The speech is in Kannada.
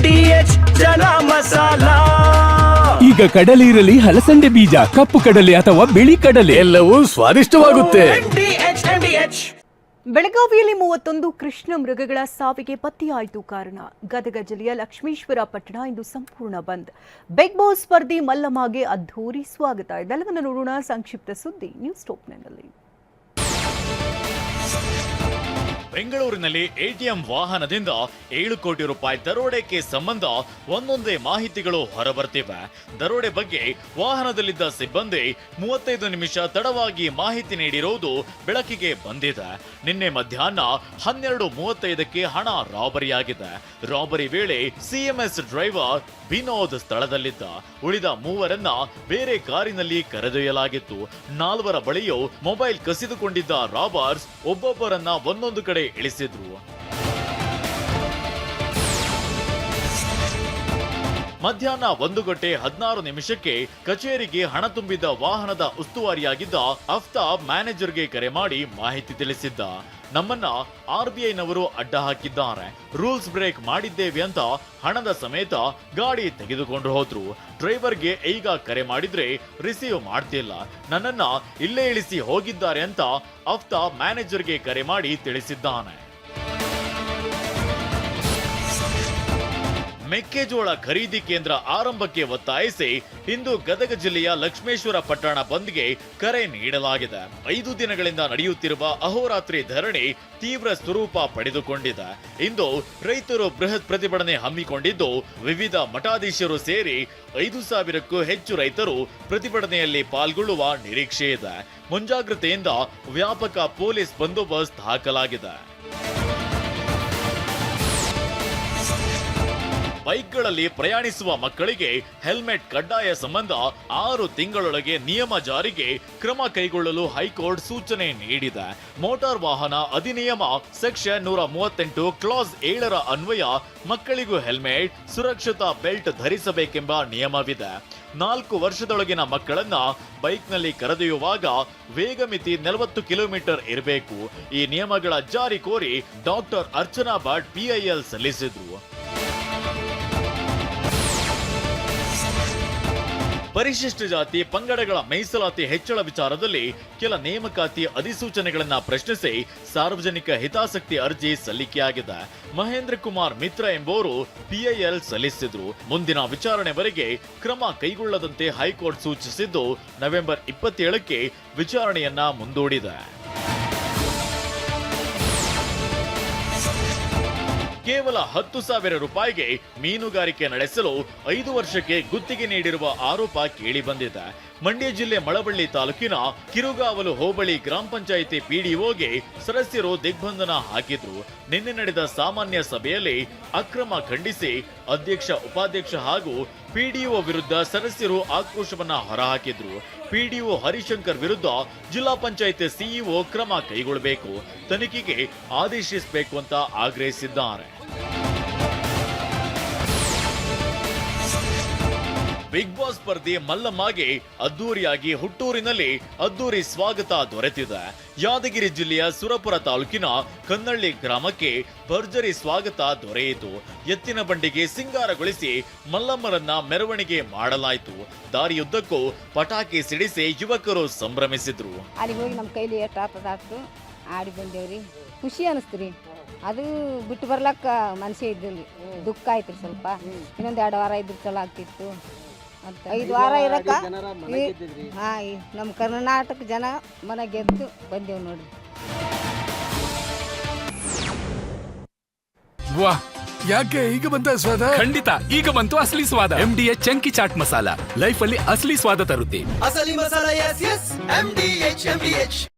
ಎಚ್ ಜನ ಮಸಾಲ. ಈಗ ಕಡಲೆ ಇರಲಿ ಹಲಸಂಡೆ ಬೀಜ ಕಪ್ಪು ಕಡಲೆ ಅಥವಾ ಬಿಳಿ ಕಡಲೆ. ಎಲ್ಲವೂ ಸ್ವಾದಿಷ್ಟವಾಗುತ್ತೆ. H H. ಬೆಳಗಾವಿಯಲ್ಲಿ ಮೂವತ್ತೊಂದು ಕೃಷ್ಣ ಮೃಗಗಳ ಸಾವಿಗೆ ಪತ್ತೆಯಾಯಿತು ಕಾರಣ. ಗದಗ ಜಿಲ್ಲೆಯ ಲಕ್ಷ್ಮೀಶ್ವರ ಪಟ್ಟಣ ಇಂದು ಸಂಪೂರ್ಣ ಬಂದ್. ಬಿಗ್ ಬಾಸ್ ಸ್ಪರ್ಧಿ ಮಲ್ಲಮ್ಮಗೆ ಅದ್ಧೂರಿ ಸ್ವಾಗತ. ಇದೆಲ್ಲವನ್ನು ನೋಡೋಣ. ಸಂಕ್ಷಿಪ್ತ ಸುದ್ದಿ ನ್ಯೂಸ್ ಟಾಪ್ನಲ್ಲಿ ಬೆಂಗಳೂರಿನಲ್ಲಿ ಎಟಿಎಂ ವಾಹನದಿಂದ ಏಳು ಕೋಟಿ ರೂಪಾಯಿ ದರೋಡೆಗೆ ಸಂಬಂಧ ಒಂದೊಂದೇ ಮಾಹಿತಿಗಳು ಹೊರಬರ್ತಿವೆ ದರೋಡೆ ಬಗ್ಗೆ ವಾಹನದಲ್ಲಿದ್ದ ಸಿಬ್ಬಂದಿ ಮೂವತ್ತೈದು ನಿಮಿಷ ತಡವಾಗಿ ಮಾಹಿತಿ ನೀಡಿರುವುದು ಬೆಳಕಿಗೆ ಬಂದಿದೆ. ನಿನ್ನೆ ಮಧ್ಯಾಹ್ನ ಹನ್ನೆರಡು ಮೂವತ್ತೈದಕ್ಕೆ ಹಣ ರಾಬರಿಯಾಗಿದೆ. ರಾಬರಿ ವೇಳೆ ಸಿಎಂಎಸ್ ಡ್ರೈವರ್ ವಿನೋದ್ ಸ್ಥಳದಲ್ಲಿದ್ದ. ಉಳಿದ ಮೂವರನ್ನ ಬೇರೆ ಕಾರಿನಲ್ಲಿ ಕರೆದೊಯ್ಯಲಾಗಿತ್ತು. ನಾಲ್ವರ ಬಳಿಯೂ ಮೊಬೈಲ್ ಕಸಿದುಕೊಂಡಿದ್ದ ರಾಬರ್ಸ್ ಒಬ್ಬೊಬ್ಬರನ್ನ ಒಂದೊಂದು ಕಡೆ ಇಳಿಸಿದ್ರು ಮಧ್ಯಾಹ್ನ ಒಂದು ಗಂಟೆ ಹದಿನಾರು ನಿಮಿಷಕ್ಕೆ ಕಚೇರಿಗೆ ಹಣ ತುಂಬಿದ್ದ ವಾಹನದ ಉಸ್ತುವಾರಿಯಾಗಿದ್ದ ಅಫ್ತಾಬ್ ಮ್ಯಾನೇಜರ್ಗೆ ಕರೆ ಮಾಡಿ ಮಾಹಿತಿ ತಿಳಿಸಿದ್ದ. ನಮ್ಮನ್ನ ಆರ್ಬಿಐನವರು ಅಡ್ಡ ಹಾಕಿದ್ದಾರೆ. ರೂಲ್ಸ್ ಬ್ರೇಕ್ ಮಾಡಿದ್ದೇವೆ ಅಂತ ಹಣದ ಸಮೇತ ಗಾಡಿ ತೆಗೆದುಕೊಂಡು ಹೋದ್ರು. ಡ್ರೈವರ್ಗೆ ಈಗ ಕರೆ ಮಾಡಿದ್ರೆ ರಿಸೀವ್ ಮಾಡ್ತಿಲ್ಲ. ನನ್ನನ್ನ ಇಲ್ಲೇ ಇಳಿಸಿ ಹೋಗಿದ್ದಾರೆ ಅಂತ ಅಫ್ತಾಬ್ ಮ್ಯಾನೇಜರ್ಗೆ ಕರೆ ಮಾಡಿ ತಿಳಿಸಿದ್ದಾನೆ. ಮೆಕ್ಕೆಜೋಳ ಖರೀದಿ ಕೇಂದ್ರ ಆರಂಭಕ್ಕೆ ಒತ್ತಾಯಿಸಿ ಇಂದು ಗದಗ ಜಿಲ್ಲೆಯ ಲಕ್ಷ್ಮೇಶ್ವರ ಪಟ್ಟಣ ಬಂದ್ಗೆ ಕರೆ ನೀಡಲಾಗಿದೆ. ಐದು ದಿನಗಳಿಂದ ನಡೆಯುತ್ತಿರುವ ಅಹೋರಾತ್ರಿ ಧರಣಿ ತೀವ್ರ ಸ್ವರೂಪ ಪಡೆದುಕೊಂಡಿದೆ. ಇಂದು ರೈತರು ಬೃಹತ್ ಪ್ರತಿಭಟನೆ ಹಮ್ಮಿಕೊಂಡಿದ್ದು, ವಿವಿಧ ಮಠಾಧೀಶರು ಸೇರಿ ಐದು ಸಾವಿರಕ್ಕೂ ಹೆಚ್ಚು ರೈತರು ಪ್ರತಿಭಟನೆಯಲ್ಲಿ ಪಾಲ್ಗೊಳ್ಳುವ ನಿರೀಕ್ಷೆ ಇದೆ. ಮುಂಜಾಗ್ರತೆಯಿಂದ ವ್ಯಾಪಕ ಪೊಲೀಸ್ ಬಂದೋಬಸ್ತ್ ಹಾಕಲಾಗಿದೆ. ಬೈಕ್ಗಳಲ್ಲಿ ಪ್ರಯಾಣಿಸುವ ಮಕ್ಕಳಿಗೆ ಹೆಲ್ಮೆಟ್ ಕಡ್ಡಾಯ ಸಂಬಂಧ ಆರು ತಿಂಗಳೊಳಗೆ ನಿಯಮ ಜಾರಿಗೆ ಕ್ರಮ ಕೈಗೊಳ್ಳಲು ಹೈಕೋರ್ಟ್ ಸೂಚನೆ ನೀಡಿದೆ. ಮೋಟಾರ್ ವಾಹನ ಅಧಿನಿಯಮ ಸೆಕ್ಷನ್ ನೂರ ಮೂವತ್ತೆಂಟು ಕ್ಲಾಸ್ ಏಳರ ಅನ್ವಯ ಮಕ್ಕಳಿಗೂ ಹೆಲ್ಮೆಟ್, ಸುರಕ್ಷತಾ ಬೆಲ್ಟ್ ಧರಿಸಬೇಕೆಂಬ ನಿಯಮವಿದೆ. ನಾಲ್ಕು ವರ್ಷದೊಳಗಿನ ಮಕ್ಕಳನ್ನ ಬೈಕ್ನಲ್ಲಿ ಕರೆದೊಯ್ಯುವಾಗ ವೇಗ ಮಿತಿ ನಲವತ್ತು ಕಿಲೋಮೀಟರ್ ಇರಬೇಕು. ಈ ನಿಯಮಗಳ ಜಾರಿ ಕೋರಿ ಡಾಕ್ಟರ್ ಅರ್ಚನಾ ಭಟ್ ಪಿಐಎಲ್ ಸಲ್ಲಿಸಿದ್ರು. ಪರಿಶಿಷ್ಟ ಜಾತಿ, ಪಂಗಡಗಳ ಮೀಸಲಾತಿ ಹೆಚ್ಚಳ ವಿಚಾರದಲ್ಲಿ ಕೆಲ ನೇಮಕಾತಿ ಅಧಿಸೂಚನೆಗಳನ್ನು ಪ್ರಶ್ನಿಸಿ ಸಾರ್ವಜನಿಕ ಹಿತಾಸಕ್ತಿ ಅರ್ಜಿ ಸಲ್ಲಿಕೆಯಾಗಿದೆ. ಮಹೇಂದ್ರ ಕುಮಾರ್ ಮಿತ್ರ ಎಂಬುವರು ಪಿಐಎಲ್ ಸಲ್ಲಿಸಿದ್ರು. ಮುಂದಿನ ವಿಚಾರಣೆವರೆಗೆ ಕ್ರಮ ಕೈಗೊಳ್ಳದಂತೆ ಹೈಕೋರ್ಟ್ ಸೂಚಿಸಿದ್ದು, ನವೆಂಬರ್ ಇಪ್ಪತ್ತೇಳಕ್ಕೆ ವಿಚಾರಣೆಯನ್ನ ಮುಂದೂಡಿದೆ. ಕೇವಲ ಹತ್ತು ಸಾವಿರ ರೂಪಾಯಿಗೆ ಮೀನುಗಾರಿಕೆ ನಡೆಸಲು ಐದು ವರ್ಷಕ್ಕೆ ಗುತ್ತಿಗೆ ನೀಡಿರುವ ಆರೋಪ ಕೇಳಿಬಂದಿದೆ. ಮಂಡ್ಯ ಜಿಲ್ಲೆ ಮಳವಳ್ಳಿ ತಾಲೂಕಿನ ಕಿರುಗಾವಲು ಹೋಬಳಿ ಗ್ರಾಮ ಪಂಚಾಯಿತಿ ಪಿಡಿಒಗೆ ಸದಸ್ಯರು ದಿಗ್ಬಂಧನ ಹಾಕಿದ್ರು. ನಿನ್ನೆ ನಡೆದ ಸಾಮಾನ್ಯ ಸಭೆಯಲ್ಲಿ ಅಕ್ರಮ ಖಂಡಿಸಿ ಅಧ್ಯಕ್ಷ, ಉಪಾಧ್ಯಕ್ಷ ಹಾಗೂ ಪಿಡಿಒ ವಿರುದ್ಧ ಸದಸ್ಯರು ಆಕ್ರೋಶವನ್ನ ಹೊರಹಾಕಿದ್ರು. ಪಿಡಿಒ ಹರಿಶಂಕರ್ ವಿರುದ್ಧ ಜಿಲ್ಲಾ ಪಂಚಾಯತ್ ಸಿಇಒ ಕ್ರಮ ಕೈಗೊಳ್ಳಬೇಕು. ತನಿಖೆಗೆ ಆದೇಶಿಸಬೇಕು ಅಂತ ಆಗ್ರಹಿಸಿದ್ದಾರೆ. ಬಿಗ್ ಬಾಸ್ ಸ್ಪರ್ಧೆ ಮಲ್ಲಮ್ಮಗೆ ಅದ್ದೂರಿಯಾಗಿ ಹುಟ್ಟೂರಿನಲ್ಲಿ ಅದ್ದೂರಿ ಸ್ವಾಗತ ದೊರೆತಿದೆ. ಯಾದಗಿರಿ ಜಿಲ್ಲೆಯ ಸುರಪುರ ತಾಲೂಕಿನ ಕನ್ನಳ್ಳಿ ಗ್ರಾಮಕ್ಕೆ ಭರ್ಜರಿ ಸ್ವಾಗತ ದೊರೆಯಿತು. ಎತ್ತಿನ ಬಂಡಿಗೆ ಸಿಂಗಾರಗೊಳಿಸಿ ಮಲ್ಲಮ್ಮರನ್ನ ಮೆರವಣಿಗೆ ಮಾಡಲಾಯಿತು. ದಾರಿಯುದ್ದಕ್ಕೂ ಪಟಾಕಿ ಸಿಡಿಸಿ ಯುವಕರು ಸಂಭ್ರಮಿಸಿದ್ರು. ಅಲ್ಲಿಗೆ ಹೋಗಿ ನಮ್ಮ ಕೈಲಿ ಎಷ್ಟು ಆಡಿ ಬಂದೇವ್ರಿ. ಖುಷಿ ಅನಿಸ್ತ್ರಿ. ಅದು ಬಿಟ್ಟು ಬರ್ಲಕ್ಕ ಮನಸ್ಸೇ ಇದ್ದಿಲ್ಲ ದುಃಖ ಆಯ್ತು ಸ್ವಲ್ಪ. ಇನ್ನೊಂದು ಎರಡು ವಾರ ಇದ್ರೆ ಚಲೋ ಆಗ್ತಿತ್ತು. ಐದು ವಾರ ಇರಕ್ಕ? ಹಾಂ ನಮ್ಮ ಕರ್ನಾಟಕ ಜನ ಮನೆ ಗೆದ್ದು ಬಂದೇವು ನೋಡ್ರಿ. ವಾ ಯಾಕೆ ಈಗ ಬಂತ ಸ್ವಾದ? ಖಂಡಿತ ಈಗ ಬಂತು ಅಸಲಿ ಸ್ವಾದ. M D H chunky chaat masala. Life ಅಲ್ಲಿ ಅಸಲಿ ಸ್ವಾದ ತರುತ್ತೆ. ಅಸಲಿ masala S S M D H M D H